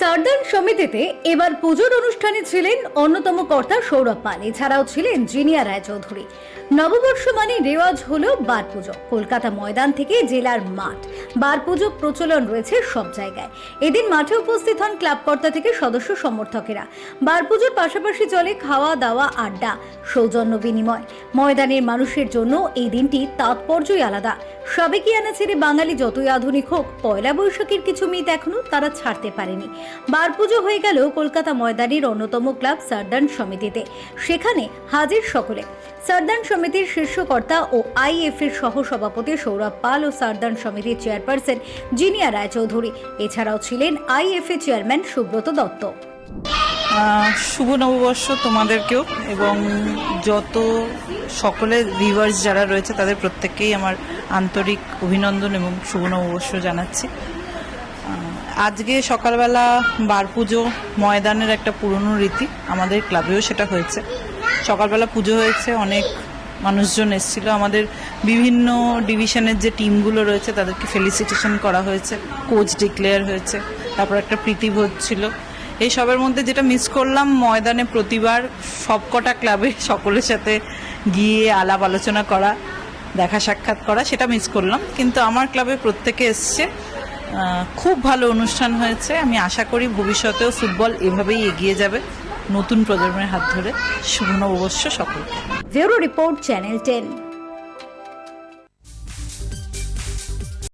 সারদান সমিতিতে এবার পুজোর অনুষ্ঠানে ছিলেন অন্যতম কর্তা সৌরভ পাল। এছাড়াও ছিলেন জিনিয়া রায়চৌধুরী। নববর্ষ মানে রেওয়াজ হল বার পুজো। কলকাতা ময়দান থেকে জেলার মাঠ। বার পুজো প্রচলন রয়েছে সব জায়গায়। এদিন মাঠে উপস্থিত হন ক্লাব কর্তা থেকে সদস্য সমর্থকেরা। বার পুজোর পাশাপাশি চলে খাওয়া দাওয়া আড্ডা, সৌজন্য বিনিময়। ময়দানের মানুষের জন্য এই দিনটি তাৎপর্যই আলাদা। সাবেকিয়ানা ছেড়ে বাঙালি যতই আধুনিক হোক, পয়লা বৈশাখের কিছু মিত এখনও তারা ছাড়তে পারেনি। বার পুজো হয়ে গেল কলকাতা ময়দানের অন্যতম ক্লাব সারদান সমিতিতে। সেখানে হাজির সকলে। সারদান সমিতির শীর্ষকর্তা ও আইএফ এর সহ সভাপতি সৌরভ পাল ও সারদান সমিতির চেয়ারপারসন জিনিয়া রায়চৌধুরী। এছাড়াও ছিলেন I F A chairman Subrata Dutta. শুভ নববর্ষ তোমাদেরকেও এবং যত সকলের ভিউয়ার্স যারা রয়েছে, তাদের প্রত্যেককেই আমার আন্তরিক অভিনন্দন এবং শুভ নববর্ষ জানাচ্ছি। আজকে সকালবেলা বার পুজো ময়দানের একটা পুরনো রীতি আমাদের ক্লাবেও সেটা হয়েছে। সকালবেলা পুজো হয়েছে, অনেক মানুষজন এসেছিল। আমাদের বিভিন্ন ডিভিশনের যে টিমগুলো রয়েছে, তাদেরকে ফেলিসিটেশন করা হয়েছে কোচ ডিক্লেয়ার হয়েছে, তারপর একটা প্রীতিভোজ ছিল। এই সবের মধ্যে যেটা মিস করলাম, ময়দানে প্রতিবার সবকটা ক্লাবে সকলের সাথে গিয়ে আলাপ আলোচনা করা, দেখা সাক্ষাৎ করা, সেটা মিস করলাম। কিন্তু আমার ক্লাবে প্রত্যেকে এসছে। খুব ভালো অনুষ্ঠান হয়েছে। আমি আশা করি ভবিষ্যতেও ফুটবল এভাবেই এগিয়ে যাবে নতুন প্রজন্মের হাত ধরে। শুভ সকলকে। Bureau report channel ten.